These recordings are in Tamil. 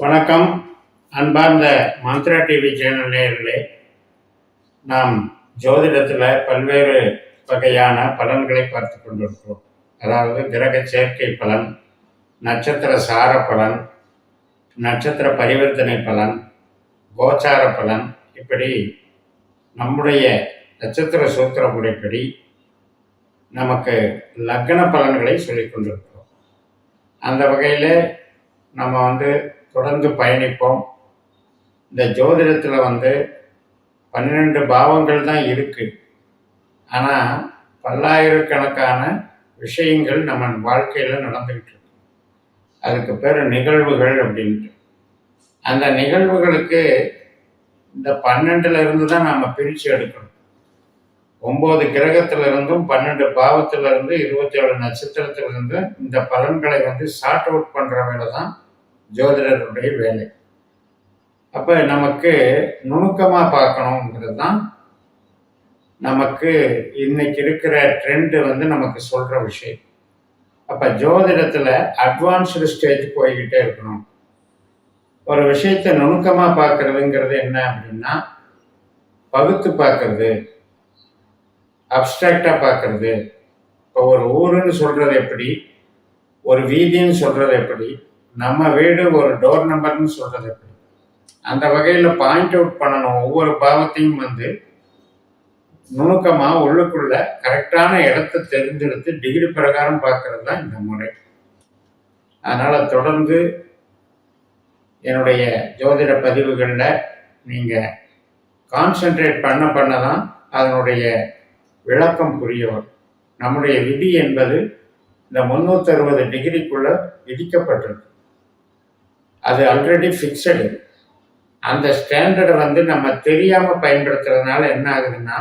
வணக்கம். அன்பார்ந்த மந்த்ரா டிவி சேனல் நேயர்களே நாம் ஜோதிடத்தில் பல்வேறு வகையான பலன்களை பார்த்து கொண்டிருக்கிறோம். அதாவது கிரக சேர்க்கை பலன் நட்சத்திர சார பலன் நட்சத்திர பரிவர்த்தனை பலன் கோச்சார பலன் இப்படி நம்முடைய நட்சத்திர சூத்திர முறைப்படி நமக்கு லக்ன பலன்களை சொல்லிக் கொண்டிருக்கிறோம். அந்த வகையில் நம்ம வந்து தொடர்ந்து பயணிப்போம். இந்த ஜோதிடத்தில் வந்து பன்னிரெண்டு பாவங்கள் தான் இருக்குது ஆனால் பல்லாயிரக்கணக்கான விஷயங்கள் நம்ம வாழ்க்கையில் நடந்துக்கிட்டு இருக்கு. அதுக்கு பேர் நிகழ்வுகள் அப்படின்ட்டு. அந்த நிகழ்வுகளுக்கு இந்த பன்னெண்டுலேருந்து தான் நம்ம பிரித்து எடுக்கணும். ஒம்பது கிரகத்திலிருந்தும் பன்னெண்டு பாவத்திலிருந்து இருபத்தி ஏழு இருந்து இந்த பலன்களை வந்து ஷார்ட் அவுட் பண்ணுற வேலை தான் ஜோதிடருடைய வேலை. அப்போ நமக்கு நுணுக்கமாக பார்க்கணுங்கிறது தான் நமக்கு இன்னைக்கு இருக்கிற ட்ரெண்டு வந்து நமக்கு சொல்கிற விஷயம். அப்போ ஜோதிடத்தில் அட்வான்ஸ்டு ஸ்டேஜ் போய்கிட்டே இருக்கணும். ஒரு விஷயத்தை நுணுக்கமாக பார்க்கறதுங்கிறது என்ன அப்படின்னா பகுத்து பார்க்கறது அப்டிராக்டாக பார்க்கறது. இப்போ ஒரு ஊருன்னு சொல்கிறது எப்படி? ஒரு வீதின்னு சொல்கிறது எப்படி? நம்ம வீடு ஒரு டோர் நம்பர்னு சொல்றது எப்படி? அந்த வகையில் பாயிண்ட் அவுட் பண்ணணும். ஒவ்வொரு பாவத்தையும் வந்து நுணுக்கமாக உள்ளுக்குள்ள கரெக்டான இடத்த தெரிஞ்செடுத்து டிகிரி பிரகாரம் பார்க்கறது தான் இந்த முறை. அதனால் தொடர்ந்து என்னுடைய ஜோதிட பதிவுகளில் நீங்கள் கான்சென்ட்ரேட் பண்ண பண்ண தான் அதனுடைய விளக்கம் புரிய வரும். நம்முடைய விதி என்பது இந்த முந்நூற்றி அறுபது டிகிரிக்குள்ள விதிக்கப்பட்டிருக்கு. அது ஆல்ரெடி ஃபிக்ஸடு அந்த ஸ்டாண்டர்டை வந்து நம்ம தெரியாமல் பயன்படுத்துறதுனால என்ன ஆகுதுன்னா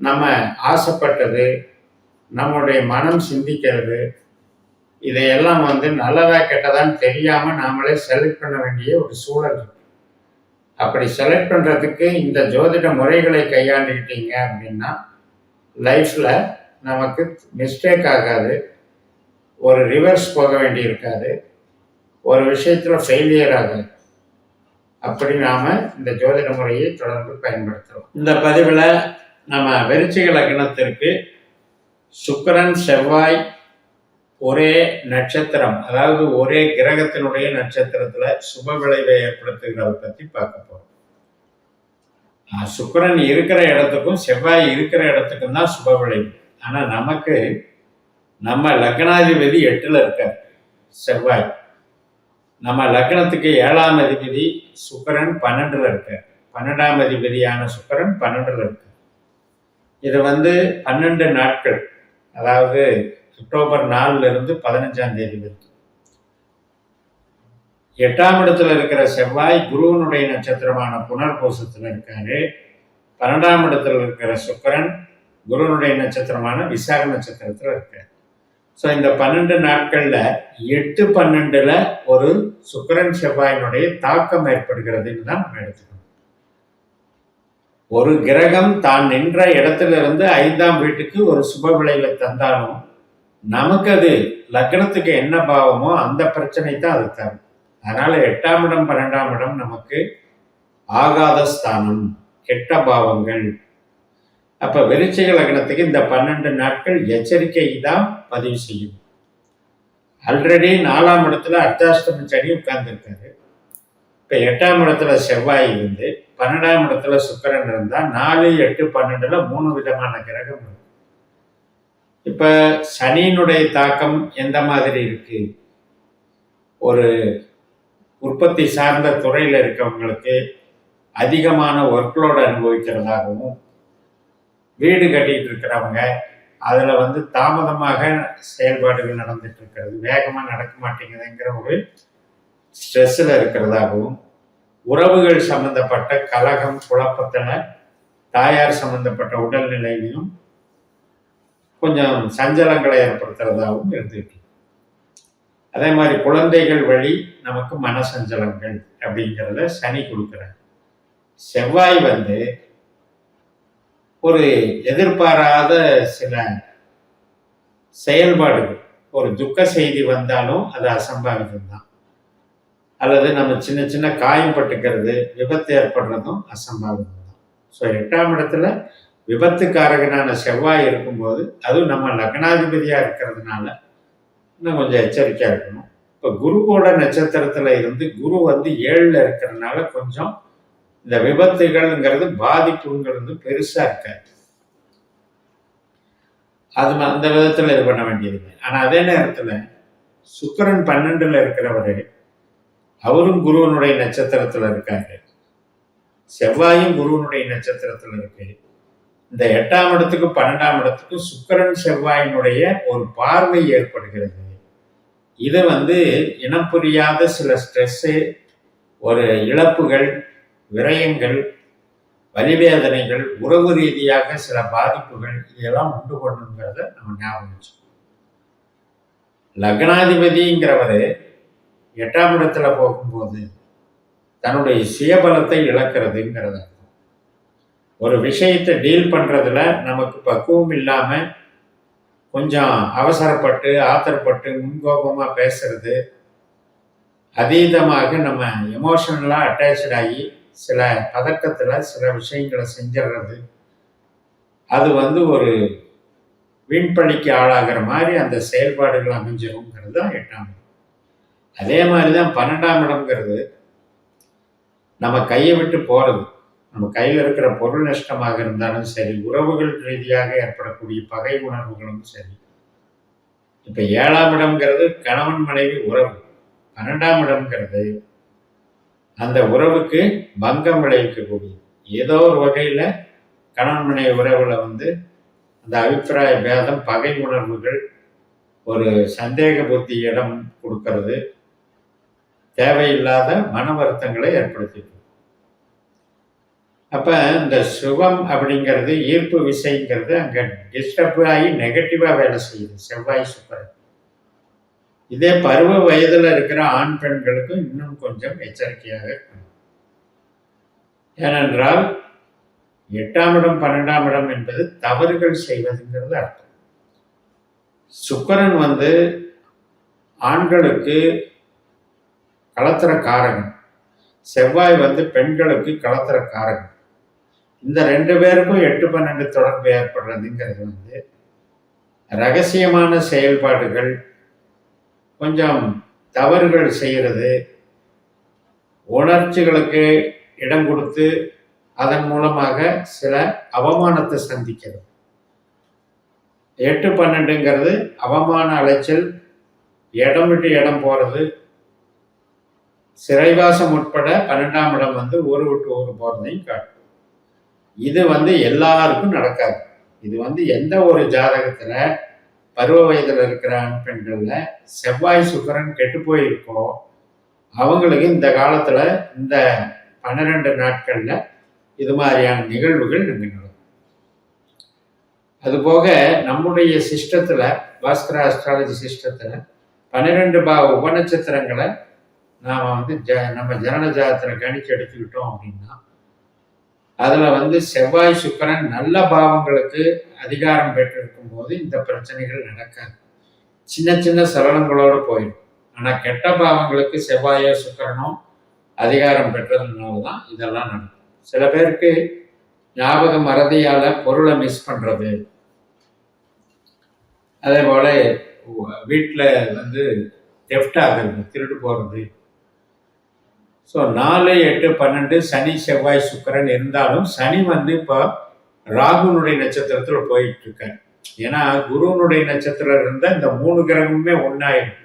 நம்ம ஆசைப்பட்டது நம்மளுடைய மனம் சிந்திக்கிறது இதையெல்லாம் வந்து நல்லதா கெட்டதான்னு தெரியாமல் நாமளே செலக்ட் பண்ண வேண்டிய ஒரு சூழல் இருக்கு. அப்படி செலக்ட் பண்ணுறதுக்கு இந்த ஜோதிட முறைகளை கையாண்டுக்கிட்டீங்க அப்படின்னா லைஃப்பில் நமக்கு மிஸ்டேக் ஆகாது ஒரு ரிவர்ஸ் போக வேண்டி இருக்காது. ஒரு விஷயத்தில் ஃபெயிலியர் ஆகும். அப்படி நாம் இந்த ஜோதிட முறையை தொடர்ந்து பயன்படுத்துகிறோம் இந்த பதிவில் நம்ம விருச்சிக லக்னத்திற்கு சுக்கரன் செவ்வாய் ஒரே நட்சத்திரம் அதாவது ஒரே கிரகத்தினுடைய நட்சத்திரத்தில் சுப விளைவை ஏற்படுத்துகிறத பற்றி பார்க்க போகிறோம் சுக்கரன் இருக்கிற இடத்துக்கும் செவ்வாய் இருக்கிற இடத்துக்கும் தான் சுப விளைவு. ஆனால் நமக்கு நம்ம லக்னாதிபதி எட்டில் இருக்கார் செவ்வாய். நம்ம லக்னத்துக்கு ஏழாம் அதிபதி சுக்கரன் பன்னெண்டில் இருக்கார். பன்னெண்டாம் அதிபதியான சுக்கரன் பன்னெண்டில் இருக்கு இது வந்து பன்னெண்டு நாட்கள் அதாவது அக்டோபர் நாலுல இருந்து பதினஞ்சாம் தேதி வரைக்கும். எட்டாம் இடத்துல இருக்கிற செவ்வாய் குருவனுடைய நட்சத்திரமான புனர்பூசத்தில் இருக்காரு. பன்னெண்டாம் இடத்துல இருக்கிற சுக்கரன் குருவனுடைய நட்சத்திரமான விசாக நட்சத்திரத்தில் இருக்காரு. ஸோ இந்த பன்னெண்டு நாட்களில் எட்டு பன்னெண்டில் ஒரு சுக்கரன் செவ்வாயினுடைய தாக்கம் ஏற்படுகிறதுன்னு தான் நம்ம எடுத்துக்கணும். ஒரு கிரகம் தான் நின்ற இடத்திலிருந்து ஐந்தாம் வீட்டுக்கு ஒரு சுப விளைவை தந்தாலும் நமக்கு அது லக்னத்துக்கு என்ன பாவமோ அந்த பிரச்சனை தான் அது தரும். அதனால எட்டாம் இடம் பன்னெண்டாம் இடம் நமக்கு ஆகாத ஸ்தானம் கெட்ட பாவங்கள். அப்ப விருச்சிக லக்னத்துக்கு இந்த பன்னெண்டு நாட்கள் எச்சரிக்கை தான் பதிவு செய்யும். ஆல்ரெடி நாலாம் இடத்துல அர்த்தாஷ்டமி சனி உட்கார்ந்துருக்காரு. இப்போ எட்டாம் இடத்துல செவ்வாய் இருந்து பன்னெண்டாம் இடத்துல சுக்கரன் இருந்தால் நாலு எட்டு பன்னெண்டுல மூணு விதமான கிரகம் இருக்கு. இப்போ சனியினுடைய தாக்கம் எந்த மாதிரி இருக்கு? ஒரு உற்பத்தி சார்ந்த துறையில் இருக்கவங்களுக்கு அதிகமான ஒர்க்லோடு அனுபவிக்கிறதாகவும் வீடு கட்டிகிட்டு இருக்கிறவங்க அதில் வந்து தாமதமாக செயல்பாடுகள் நடந்துட்டு இருக்கிறது வேகமாக நடக்க மாட்டேங்குதுங்கிற ஒரு ஸ்ட்ரெஸ்ஸில் இருக்கிறதாகவும் உறவுகள் சம்பந்தப்பட்ட கலகம் குழப்பத்தில் தாயார் சம்பந்தப்பட்ட உடல்நிலையிலும் கொஞ்சம் சஞ்சலங்களை ஏற்படுத்துறதாகவும் இருந்துட்டு அதே மாதிரி குழந்தைகள் வழி நமக்கு மனசஞ்சலங்கள் அப்படிங்கிறத சனி கொடுக்குறாங்க செவ்வாய் வந்து ஒரு எதிர்பாராத சில செயல்பாடுகள். ஒரு துக்க செய்தி வந்தாலும் அது அசம்பாவிதம் தான் அல்லது நம்ம சின்ன சின்ன காயம் பட்டுக்கிறது விபத்து ஏற்படுறதும் அசம்பாவிதம் தான் ஸோ எட்டாம் இடத்துல விபத்துக்காரகனான செவ்வாய் இருக்கும்போது அதுவும் நம்ம லக்னாதிபதியாக இருக்கிறதுனால இன்னும் கொஞ்சம் எச்சரிக்கையாக இருக்கணும். இப்போ குருவோட நட்சத்திரத்தில் இருந்து குரு வந்து ஏழில் இருக்கிறதுனால கொஞ்சம் இந்த விபத்துகள்ங்கிறது பாதிப்புங்கிறது பெருசாக இருக்காது. அது அந்த விதத்தில் இது பண்ண வேண்டியது ஆனால் அதே நேரத்தில் சுக்கிரன் பன்னெண்டுல இருக்கிறவர் அவரும் குருவனுடைய நட்சத்திரத்தில் இருக்காரு. செவ்வாயும் குருவனுடைய நட்சத்திரத்தில் இருக்கு. இந்த எட்டாம் இடத்துக்கு பன்னெண்டாம் இடத்துக்கு சுக்கிரன் செவ்வாயினுடைய ஒரு பார்வை ஏற்படுகிறது. இதை வந்து இனம் புரியாத சில ஸ்ட்ரெஸ்ஸு ஒரு இழப்புகள் விரயங்கள் வலிவேதனைகள் உறவு ரீதியாக சில பாதிப்புகள் இதெல்லாம் உண்டு கொண்டுங்கிறத நம்ம ஞாபகம் வச்சுக்கணும். லக்னாதிபதிங்கிறவர் எட்டாம் இடத்துல போகும்போது தன்னுடைய சுயபலத்தை இழக்கிறதுங்கிறத ஒரு விஷயத்தை டீல் பண்ணுறதுல நமக்கு பக்குவம் இல்லாமல் கொஞ்சம் அவசரப்பட்டு ஆத்திரப்பட்டு முன்கோபமாக பேசுறது அதீதமாக நம்ம எமோஷனலாக அட்டாச்சாகி சில பதட்டத்தில் சில விஷயங்களை செஞ்சிடுறது அது வந்து ஒரு வீண்பழிக்கு ஆளாகிற மாதிரி அந்த செயல்பாடுகள் அமைஞ்சிருங்கிறது தான் எட்டாம் இடம். அதே மாதிரி தான் பன்னெண்டாம் இடம்ங்கிறது நம்ம கையை விட்டு போகிறது நம்ம கையில் இருக்கிற பொருள் நஷ்டமாக இருந்தாலும் சரி உறவுகள் ரீதியாக ஏற்படக்கூடிய பகை உணர்வுகளும் சரி. இப்போ ஏழாம் இடம்ங்கிறது கணவன் மனைவி உறவு. பன்னெண்டாம் இடம்ங்கிறது அந்த உறவுக்கு பங்கம் விளைவிக்கக்கூடியது ஏதோ ஒரு வகையில் கணவன் மனைவி உறவில் வந்து அந்த அபிப்பிராய பேதம் பகை உணர்வுகள் ஒரு சந்தேக புத்தி இடம் கொடுக்கறது. தேவையில்லாத மன வருத்தங்களை ஏற்படுத்திட்டு அப்போ இந்த சுகம் அப்படிங்கிறது ஈர்ப்பு விசைங்கிறது அங்கே டிஸ்டர்ப் ஆகி நெகட்டிவாக வேலை செய்யுது. செவ்வாய் சுக்கரன். இதே பருவ வயதுல இருக்கிற ஆண் பெண்களுக்கும் இன்னும் கொஞ்சம் எச்சரிக்கையாக இருக்கணும். ஏனென்றால் எட்டாம் இடம் பன்னெண்டாம் இடம் என்பது தவறுகள் செய்வதுங்கிறது அர்த்தம். சுக்கிரன் வந்து ஆண்களுக்கு களத்திர காரகன் செவ்வாய் வந்து பெண்களுக்கு களத்திர காரகன் இந்த ரெண்டு பேருக்கும் எட்டு பன்னெண்டு தொடர்பு ஏற்படுறதுங்கிறது வந்து ரகசியமான செயல்பாடுகள் கொஞ்சம் தவறுகள் செய்கிறது. உணர்ச்சிகளுக்கு இடம் கொடுத்து அதன் மூலமாக சில அவமானத்தை சந்திக்கிறது. எட்டு பன்னெண்டுங்கிறது அவமான அலைச்சல் இடம் விட்டு இடம் போகிறது சிறைவாசம் உட்பட பன்னெண்டாம் இடம் வந்து ஊர் விட்டு ஊர் போகிறதையும் காட்டும். இது வந்து எல்லாருக்கும் நடக்காது. இது வந்து எந்த ஒரு ஜாதகத்தில் பருவ வயதில் இருக்கிற ஆண் பெண்களில் செவ்வாய் சுக்கரன் கெட்டு போயிருக்கோ அவங்களுக்கு இந்த காலத்தில் இந்த பன்னிரெண்டு நாட்களில் இது மாதிரியான நிகழ்வுகள் இங்கே நடக்கும். அதுபோக நம்முடைய சிஸ்டத்தில் பாஸ்கர அஸ்ட்ராலஜி சிஸ்டத்தில் பன்னிரெண்டு பா உபநட்சத்திரங்களை நாம் வந்து ஜ நம்ம ஜனன ஜாதத்தில் கணிச்சு எடுத்துக்கிட்டோம் அப்படின்னா அதில் வந்து செவ்வாய் சுக்கரன் நல்ல பாவங்களுக்கு அதிகாரம் பெற்றிருக்கும் போது இந்த பிரச்சனைகள் நடக்காது. சின்ன சின்ன சலனங்களோடு போயிடும். ஆனால் கெட்ட பாவங்களுக்கு செவ்வாயோ சுக்கரனோ அதிகாரம் பெற்றதுனால தான் இதெல்லாம் நடக்கும். சில பேருக்கு ஞாபக மறதியால் பொருளை மிஸ் பண்ணுறது அதே போல் வீட்டில் வந்து டெஃப்ட் ஆகுறது திருட்டு போகிறது ஸோ நாலு எட்டு பன்னெண்டு சனி செவ்வாய் சுக்கிரன் இருந்தாலும் சனி வந்து இப்போ ராகுனுடைய நட்சத்திரத்தில் போயிட்டு இருக்கார் ஏன்னா குருவனுடைய நட்சத்திரம் இருந்தால் இந்த மூணு கிரகமுமே ஒன்றாயிடும்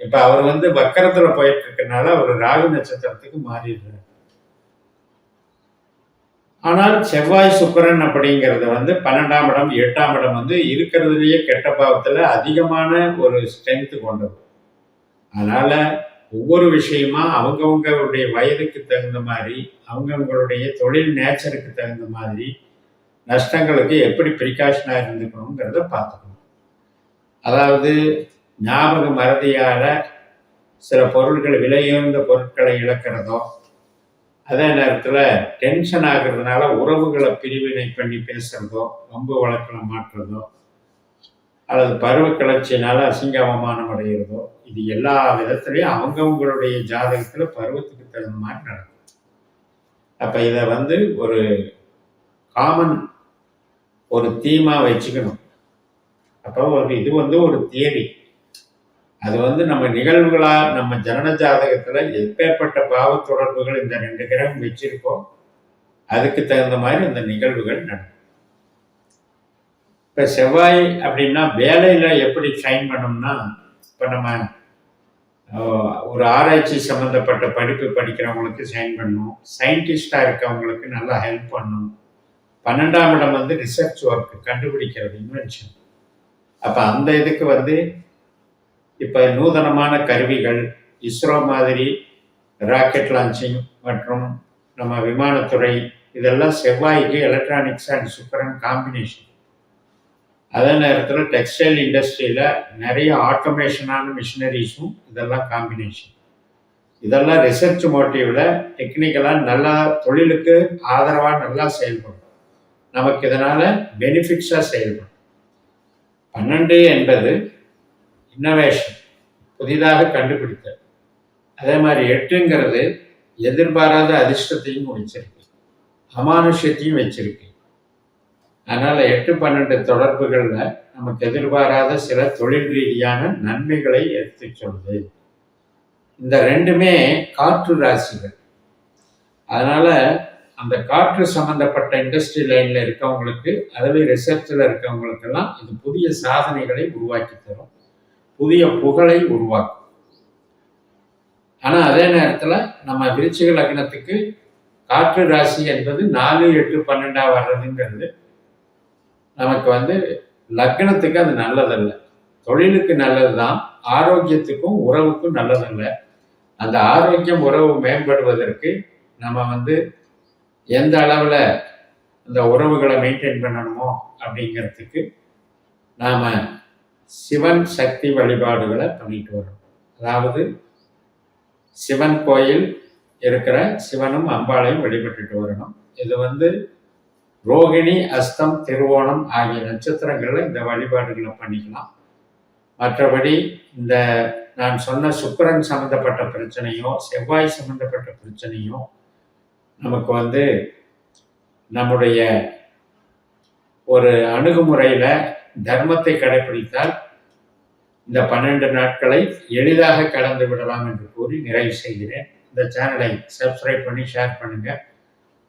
இப்போ அவர் வந்து வக்கரத்தில் போயிட்டு இருக்கனால அவர் ராகு நட்சத்திரத்துக்கு மாறிடுறார். ஆனால் செவ்வாய் சுக்கரன் அப்படிங்கிறது வந்து பன்னெண்டாம் இடம் எட்டாம் இடம் வந்து இருக்கிறதுலேயே கெட்ட பாவத்தில் அதிகமான ஒரு ஸ்ட்ரென்த்து கொண்டது அதனால் ஒவ்வொரு விஷயமா அவங்கவுங்களுடைய வயதுக்கு தகுந்த மாதிரி அவங்கவுங்களுடைய தொழில் நேச்சருக்கு தகுந்த மாதிரி நஷ்டங்களுக்கு எப்படி ப்ரிகாஷனாக இருந்துக்கணுங்கிறத பார்த்துக்கணும். அதாவது ஞாபக மறதியால் சில பொருட்கள் விலையுயர்ந்த பொருட்களை இழக்கிறதோ அதே நேரத்தில் டென்ஷன் ஆகிறதுனால உறவுகளை பிரிவினை பண்ணி பேசுகிறதோ ரொம்ப வழக்கில் மாற்றுறதோ அல்லது பருவ கிளர்ச்சியினால அசிங்க அவமானம் அடைகிறதோ இது எல்லா விதத்துலையும் அவங்கவுங்களுடைய ஜாதகத்தில் பருவத்துக்கு தகுந்த மாதிரி நடக்கும். அப்போ இதை வந்து ஒரு காமன் ஒரு தீமாக வச்சுக்கணும். அப்போ ஒரு இது வந்து ஒரு தியரி அது வந்து நம்ம நிகழ்வுகளாக நம்ம ஜனன ஜாதகத்தில் எப்பேற்பட்ட பாவ தொடர்புகள் இந்த ரெண்டு கிரகம் வச்சிருக்கோம் அதுக்கு தகுந்த மாதிரி இந்த நிகழ்வுகள் நடக்கும். இப்போ செவ்வாய் அப்படின்னா வேலையில் எப்படி ஷைன் பண்ணோம்னா இப்போ நம்ம ஒரு ஆராய்ச்சி சம்மந்தப்பட்ட படிப்பு படிக்கிறவங்களுக்கு சைன் பண்ணும். சயின்டிஸ்டாக இருக்கவங்களுக்கு நல்லா ஹெல்ப் பண்ணும். பன்னெண்டாம் இடம் வந்து ரிசர்ச் ஒர்க் கண்டுபிடிக்கிறது இன்வென்ஷன் அப்போ அந்த இதுக்கு வந்து இப்போ நூதனமான கருவிகள் இஸ்ரோ மாதிரி ராக்கெட் லான்ச்சிங் மற்றும் நம்ம விமானத்துறை இதெல்லாம் செவ்வாய்க்கு எலக்ட்ரானிக்ஸ் அண்ட் சுக்கரன் காம்பினேஷன் அதே நேரத்தில் டெக்ஸ்டைல் இண்டஸ்ட்ரியில் நிறைய ஆட்டோமேஷனான மிஷினரிஸும் இதெல்லாம் காம்பினேஷன் இதெல்லாம் ரிசர்ச் மோட்டிவில் டெக்னிக்கலாக நல்லா தொழிலுக்கு ஆதரவாக நல்லா செயல்படும். நமக்கு இதனால் பெனிஃபிட்ஸாக செயல்படும். பன்னெண்டு என்பது இன்னோவேஷன் புதிதாக கண்டுபிடித்தல். அதே மாதிரி எட்டுங்கிறது எதிர்பாராத அதிர்ஷ்டத்தையும் வச்சிருக்கு. அமானுஷ்யத்தையும் வச்சிருக்கு. அதனால எட்டு பன்னெண்டு தொடர்புகளில் நமக்கு எதிர்பாராத சில தொழில் ரீதியான நன்மைகளை எடுத்து சொல்லுது. இந்த ரெண்டுமே காற்று ராசிகள். அதனால அந்த காற்று சம்பந்தப்பட்ட இண்டஸ்ட்ரி லைன்ல இருக்கவங்களுக்கு அதுவே ரிசர்ச்சில் இருக்கவங்களுக்கெல்லாம் இது புதிய சாதனைகளை உருவாக்கி தரும். புதிய புகழை உருவாக்கும். ஆனால் அதே நேரத்தில் நம்ம விருச்சிக லக்னத்துக்கு காற்று ராசி என்பது நாலு எட்டு பன்னெண்டாக வர்றதுங்கிறது நமக்கு வந்து லக்னத்துக்கு அது நல்லதல்ல. தொழிலுக்கு நல்லது தான் ஆரோக்கியத்துக்கும் உறவுக்கும் நல்லதல்ல. அந்த ஆரோக்கியம் உறவு மேம்படுவதற்கு நம்ம வந்து எந்த அளவில் அந்த உறவுகளை மெயின்டைன் பண்ணணுமோ அப்படிங்கிறதுக்கு நாம் சிவன் சக்தி வழிபாடுகளை பண்ணிட்டு வரோம் அதாவது சிவன் கோயில் இருக்கிற சிவனும் அம்பாளையும் வழிபட்டுட்டு வரணும். இது வந்து ரோகிணி அஸ்தம் திருவோணம் ஆகிய நட்சத்திரங்களில் இந்த வழிபாடுகளை பண்ணிக்கலாம். மற்றபடி இந்த நான் சொன்ன சுக்கரன் சம்பந்தப்பட்ட பிரச்சனையோ செவ்வாய் சம்பந்தப்பட்ட பிரச்சனையோ நமக்கு வந்து நம்முடைய ஒரு அணுகுமுறையில் தர்மத்தை கடைபிடித்தால் இந்த பன்னெண்டு நாட்களை எளிதாக கடந்து விடலாம் என்று கூறி நிறைவு செய்கிறேன். இந்த சேனலை சப்ஸ்கிரைப் பண்ணி ஷேர் பண்ணுங்கள்